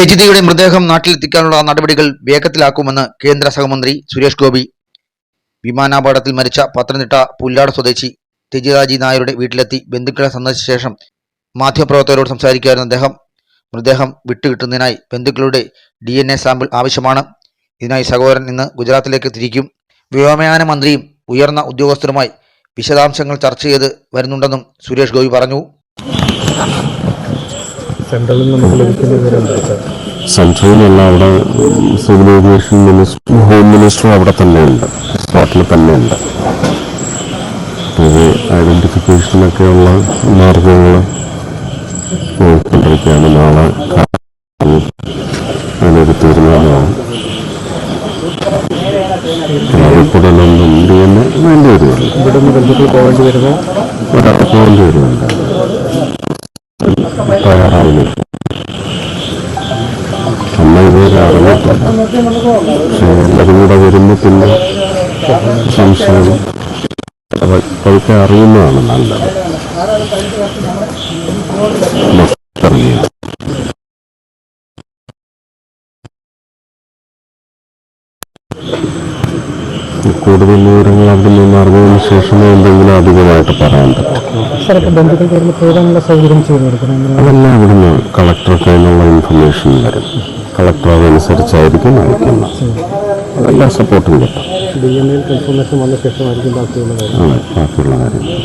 രജിതയുടെ മൃതദേഹം നാട്ടിലെത്തിക്കാനുള്ള നടപടികൾ വേഗത്തിലാക്കുമെന്ന് കേന്ദ്ര സഹമന്ത്രി സുരേഷ് ഗോപി. വിമാനാപകടത്തിൽ മരിച്ച പത്തനംതിട്ട പുല്ലാട് സ്വദേശി തെജിതാജി നായരുടെ വീട്ടിലെത്തി ബന്ധുക്കളെ സന്ദർശിച്ച ശേഷം മാധ്യമപ്രവർത്തകരോട് സംസാരിക്കുകയായിരുന്ന അദ്ദേഹം. മൃതദേഹം വിട്ടുകിട്ടുന്നതിനായി ബന്ധുക്കളുടെ ഡി സാമ്പിൾ ആവശ്യമാണ്. ഇതിനായി സഹോദരൻ ഇന്ന് ഗുജറാത്തിലേക്ക് തിരിക്കും. വ്യോമയാന മന്ത്രിയും ഉയർന്ന ഉദ്യോഗസ്ഥരുമായി വിശദാംശങ്ങൾ ചർച്ച ചെയ്ത് വരുന്നുണ്ടെന്നും സുരേഷ് ഗോപി പറഞ്ഞു. സെൻട്രലിൽ നമുക്ക് ലഭിക്കുന്ന അവിടെ civil aviation minister home minister അവിടെ തന്നെയുണ്ട്. സ്പോട്ടിൽ തന്നെയുണ്ട്. ഇത് ഐഡന്റിഫിക്കേഷനൊക്കെയുള്ള മാർഗങ്ങൾ നോക്കിക്കൊണ്ടിരിക്കുകയാണ് നാളെ. അതിനൊരു തീരുമാനമാണ് എ വേണ്ടി വരുമല്ലോ ഇവിടെ നിന്ന് ബന്ധുക്കൾ പോകേണ്ടി വരുമോ? ഒരാൾ പോകേണ്ടി വരുമല്ലോ തയ്യാറാവുന്നില്ല അമ്മ ഇതുവരെ അറിഞ്ഞിട്ടില്ല എല്ലാവരും പിന്നെ സംശയം. അത് പതുക്കെ അറിയുന്നതാണ് നല്ലത്. അറിയാം കൂടുതൽ വിവരങ്ങൾ അവിടെ നിന്ന് അറിഞ്ഞതിന് ശേഷമേ എന്തെങ്കിലും അധികമായിട്ട് പറയാൻ പറ്റും. പോകാനുള്ള സൗകര്യം ചെയ്തു കൊടുക്കണം അതെല്ലാം ഇവിടുന്ന് കളക്ടർക്ക് അതിനുള്ള ഇൻഫർമേഷൻ വരും. കളക്ടർ അതനുസരിച്ചായിരിക്കും അയക്കുന്നത്. അതെല്ലാം സപ്പോർട്ടും കിട്ടും. കൺഫർമേഷൻ വന്ന ശേഷമായിരിക്കും ബാക്കിയുള്ള കാര്യം. ബാക്കിയുള്ള കാര്യങ്ങൾ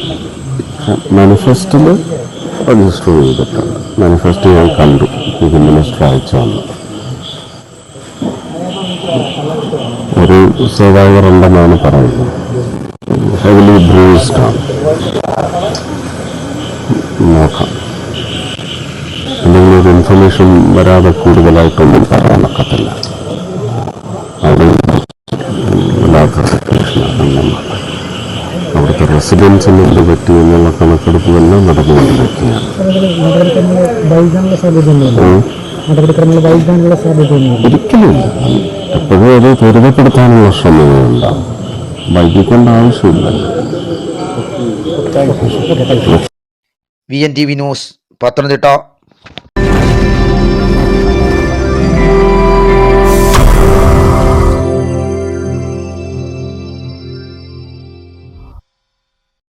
മാനിഫെസ്റ്റിൽ രജിസ്റ്റർ ചെയ്തിട്ടുണ്ട്. മാനിഫെസ്റ്റ് ഞാൻ കണ്ടു. ഇത് മിനിസ്റ്റർ അയച്ചു വന്നു. സർവൈവർ ഉണ്ടെന്നാണ് പറയുന്നത്. ഹെവിലി ബ്രൂസ്ഡ് ആണ്. നോക്കാം. എന്തെങ്കിലും ഒരു ഇൻഫർമേഷൻ വരാതെ കൂടുതലായിട്ടൊന്നും അവിടെ വല്ലാത്ത സിറ്റുവേഷനാണ് അവിടുത്തെ റെസിഡൻസിന് എന്ത് പറ്റി എന്നുള്ള കണക്കെടുപ്പുമെല്ലാം നടന്നുകൊണ്ടിരിക്കുകയാണ്. നടപടിക്രമങ്ങൾ എപ്പോഴും അത് ത്വരിതപ്പെടുത്താനുള്ള ശ്രമങ്ങളുണ്ടാവും വൈകിക്കേണ്ട ആവശ്യമില്ല V N T V news Pathanamthitta.